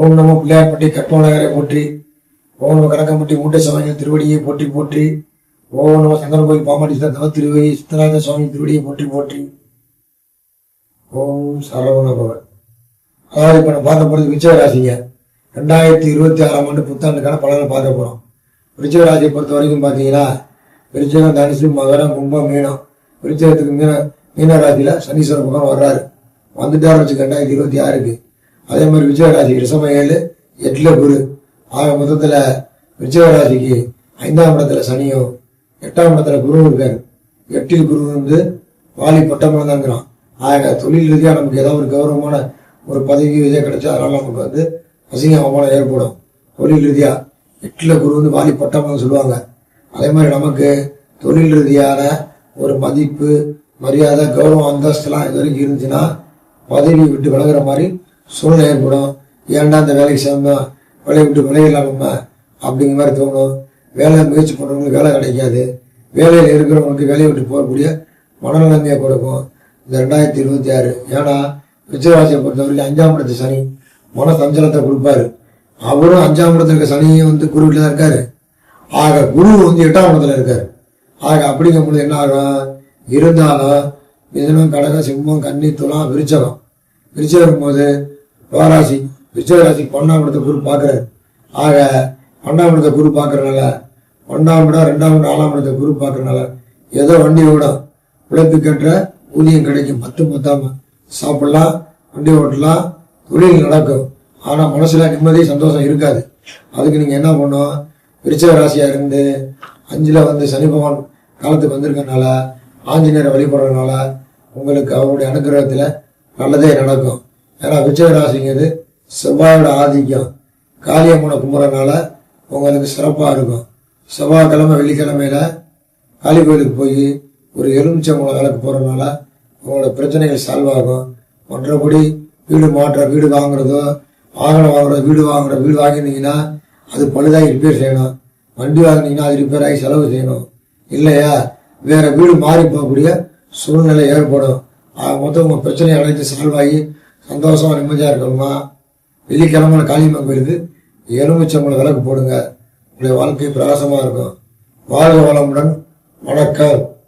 ஓம் நம பிள்ளையார்பட்டி கற்பனகரை போற்றி ஓம் நம கனகம்பட்டி மூட்டை சமய திருவடியை போற்றி போற்றி ஓம் நம சங்கர கோயில் பாமாடி தவ திருவை சித்தநாத சுவாமி திருவடியை போற்றி போற்றி. ஓம் சரவண பவன் அதாவது இப்போ நம்ம பார்க்க போகிறது விச்சய ரெண்டாயிரத்தி இருபத்தி ஆறாம் ஆண்டு புத்தாண்டுக்கான பலனை பார்க்க போகிறோம் விருச்சகராசியை பொறுத்த வரைக்கும் பார்த்தீங்கன்னா விருச்சகம் தனுசு மகரம் கும்பம் மீனம். விருச்சகத்துக்கு மீன மீன ராசியில் சனீஸ்வர பகவான் வர்றாரு. வந்துட்டார் வச்சு ரெண்டாயிரத்தி இருபத்தி ஆறுக்கு. அதே மாதிரி விஜய ராசி ஏழு எட்டில் குரு. ஆக மொத்தத்தில் விஜயராசிக்கு ஐந்தாம் இடத்துல சனியும் எட்டாம் இடத்துல குரு இருக்கார். எட்டில் குரு வந்து வாலி பட்டம் தாங்கிறான் ஆக தொழில் ரீதியாக நமக்கு ஏதாவது ஒரு கௌரவமான ஒரு பதவி இதே கிடைச்சா அதனால நமக்கு வந்து அசிங்க அவமானம் ஏற்படும். தொழில் ரீதியாக எட்டில் குரு வந்து வாலி பட்டம் சொல்லுவாங்க. அதே மாதிரி நமக்கு தொழில் ரீதியான ஒரு மதிப்பு மரியாதை கௌரவம் அந்தஸ்துலாம் இது வரைக்கும் இருந்துச்சுன்னா பதவி விட்டு விலகிற மாதிரி சூழ்நிலை ஏற்படும் ஏன்டா அந்த வேலைக்கு சேர்ந்தோம் வேலையை விட்டு விலகிடலாம் அப்படிங்கிற மாதிரி தோணும். வேலை முயற்சி பண்ணுறவங்களுக்கு வேலை கிடைக்காது. வேலையில் இருக்கிறவங்களுக்கு வேலையை விட்டு போகக்கூடிய மனநிலைமையை கொடுக்கும். இந்த ரெண்டாயிரத்தி இருபத்தி ஆறு. ஏன்னா விஜயராசியை பொறுத்தவரைக்கும் அஞ்சாம் இடத்து சனி மன சஞ்சலத்தை கொடுப்பாரு. அவரும் அஞ்சாம் இடத்துல இருக்க சனியும் வந்து குருவில் தான் இருக்காரு. ஆக குரு வந்து எட்டாம் இடத்துல இருக்காரு. ஆக அப்படிங்கும் பொழுது என்ன ஆகும்? இருந்தாலும் மிதனம் கடகம் சிம்மம் கன்னி துலாம் விரிச்சகம். விரிச்சகம் இருக்கும்போது துவாராசி விஜயராசி பன்னெண்டாம் இடத்த குரு பார்க்குறாரு. ஆக பன்னெண்டாம் இடத்த குரு பார்க்குறனால ஒன்றாம் இடம் ரெண்டாம் இடம் நாலாம் இடத்த குரு பார்க்குறனால ஏதோ வண்டி ஓடும் உழைப்புக்கேற்ற ஊதியம் கிடைக்கும். பத்து பத்தாம சாப்பிடலாம் வண்டி ஓட்டலாம் தொழில் நடக்கும். ஆனால் மனசில் நிம்மதி சந்தோஷம் இருக்காது. அதுக்கு நீங்கள் என்ன பண்ணும்? விருச்சக ராசியாக இருந்து அஞ்சில் வந்து சனி பகவான் காலத்துக்கு வந்திருக்கனால ஆஞ்சநேயரை வழிபடுறதுனால உங்களுக்கு அவருடைய அனுகிரகத்தில் நல்லதே நடக்கும். ஏன்னா விஜயராசிங்கிறது செவ்வாயோட ஆதிக்கம். காளியம்மனை கும்புறதுனால உங்களுக்கு சிறப்பாக இருக்கும். செவ்வாய்க்கிழமை வெள்ளிக்கிழமையில காளி கோயிலுக்கு போய் ஒரு எலுமிச்சம்பளம் கலக்கு போகிறதுனால உங்களோட பிரச்சனைகள் சால்வ் ஆகும். மற்றபடி வீடு மாற்ற வீடு வாங்குறதோ வாகனம் வாங்குறதோ வீடு வாங்குற வீடு வாங்கினீங்கன்னா அது பழுதாகி ரிப்பேர் செய்யணும். வண்டி வாங்கினீங்கன்னா அது ரிப்பேர் ஆகி செலவு செய்யணும். இல்லையா? வேற வீடு மாறி போகக்கூடிய சூழ்நிலை ஏற்படும். மொத்தம் உங்கள் பிரச்சனை அனைத்து சால்வ் ஆகி சந்தோஷமா நிம்மதியாக இருக்கணுமா? வெள்ளிக்கிழமை காளியம்மன் கோயிலுக்கு எலுமிச்சம்பழம் விளக்கு போடுங்க. உங்களுடைய வாழ்க்கை பிரகாசமாக இருக்கும். வாழ்க வளமுடன். வணக்கம்.